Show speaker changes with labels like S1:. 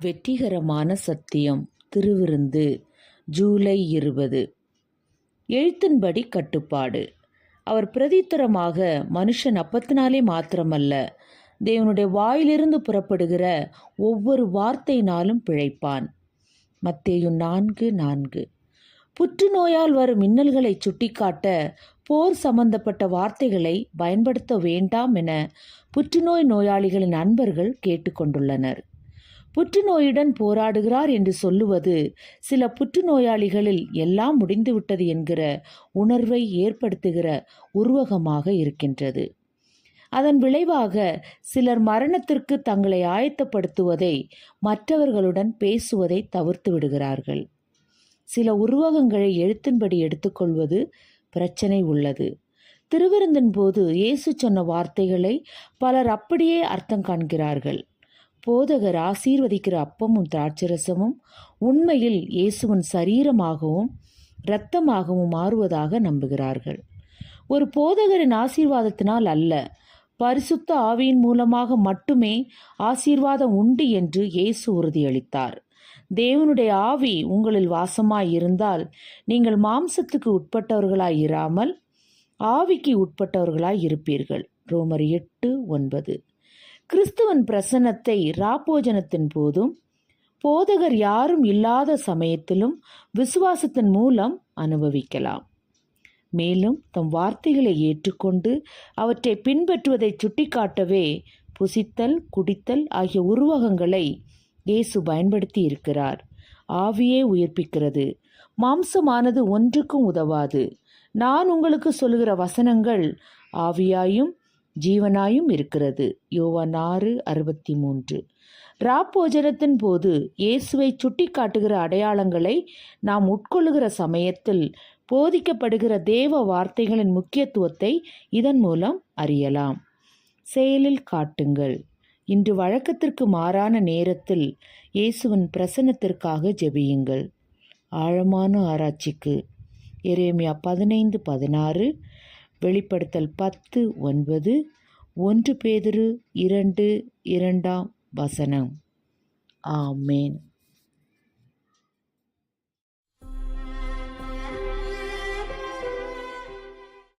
S1: வெற்றிகரமான சத்தியம். திருவிருந்து ஜூலை இருபது. எழுத்தின்படி கட்டுப்பாடு. அவர் பிரதித்தரமாக மனுஷன் அப்பத்தினாலே மாத்திரமல்ல தேவனுடைய வாயிலிருந்து புறப்படுகிற ஒவ்வொரு வார்த்தையினாலும் பிழைப்பான். மத்தேயு நான்கு நான்கு. புற்றுநோயால் வரும் மின்னல்களை சுட்டிக்காட்ட போர் சம்பந்தப்பட்ட வார்த்தைகளை பயன்படுத்த வேண்டாம் என புற்றுநோய் நோயாளிகளின் நண்பர்கள் கேட்டுக்கொண்டுள்ளனர். புற்றுநோயுடன் போராடுகிறார் என்று சொல்லுவது சில புற்றுநோயாளிகளில் எல்லாம் முடிந்துவிட்டது என்கிற உணர்வை ஏற்படுத்துகிற உருவகமாக இருக்கின்றது. அதன் விளைவாக சிலர் மரணத்திற்கு தங்களை ஆயத்தப்படுத்துவதை மற்றவர்களுடன் பேசுவதை தவிர்த்து விடுகிறார்கள். சில உருவகங்களை எழுத்தின்படி எடுத்துக்கொள்வது பிரச்சனை உள்ளது. திருவிருந்தின் போது இயேசு சொன்ன வார்த்தைகளை பலர் அப்படியே அர்த்தம் காண்கிறார்கள். போதகர் ஆசீர்வதிக்கிற அப்பமும் திராட்சரசமும் உண்மையில் இயேசுவின் சரீரமாகவும் இரத்தமாகவும் மாறுவதாக நம்புகிறார்கள். ஒரு போதகரின் ஆசீர்வாதத்தினால் அல்ல பரிசுத்த ஆவியின் மூலமாக மட்டுமே ஆசீர்வாதம் உண்டு என்று இயேசு உறுதியளித்தார். தேவனுடைய ஆவி உங்களில் வாசமாய் இருந்தால் நீங்கள் மாம்சத்துக்கு உட்பட்டவர்களாய் இராமல் ஆவிக்கு உட்பட்டவர்களாய் இருப்பீர்கள். ரோமர் எட்டு ஒன்பது. கிறிஸ்துவன் பிரசன்னத்தை ராப்போஜனத்தின் போதும் போதகர் யாரும் இல்லாத சமயத்திலும் விசுவாசத்தின் மூலம் அனுபவிக்கலாம். மேலும் தம் வார்த்தைகளை ஏற்றுக்கொண்டு அவற்றை பின்பற்றுவதை சுட்டிக்காட்டவே புசித்தல் குடித்தல் ஆகிய உருவகங்களை இயேசு பயன்படுத்தி இருக்கிறார் ஆவியே உயிர்ப்பிக்கிறது. மாம்சமானது ஒன்றுக்கும் உதவாது. நான் உங்களுக்கு சொல்லுகிற வசனங்கள் ஆவியாயும் ஜீவனாயும் இருக்கிறது. யோவான் ஆறு அறுபத்தி மூன்று ராப்போஜனத்தின் போது இயேசுவை சுட்டிக்காட்டுகிற அடையாளங்களை நாம் உட்கொள்ளுகிற சமயத்தில் போதிக்கப்படுகிற தேவ வார்த்தைகளின் முக்கியத்துவத்தை இதன் மூலம் அறியலாம். செயலில் காட்டுங்கள். இன்று வழக்கத்திற்கு மாறான நேரத்தில் இயேசுவின் பிரசன்னத்திற்காக ஜெபியுங்கள். ஆழமான ஆராய்ச்சிக்கு எரேமியா பதினைந்து பதினாறு வெளிப்படுத்தல் பத்து ஒன்பது ஒன்று பேதிரு இரண்டு இரண்டாம் வசனம். ஆமேன்.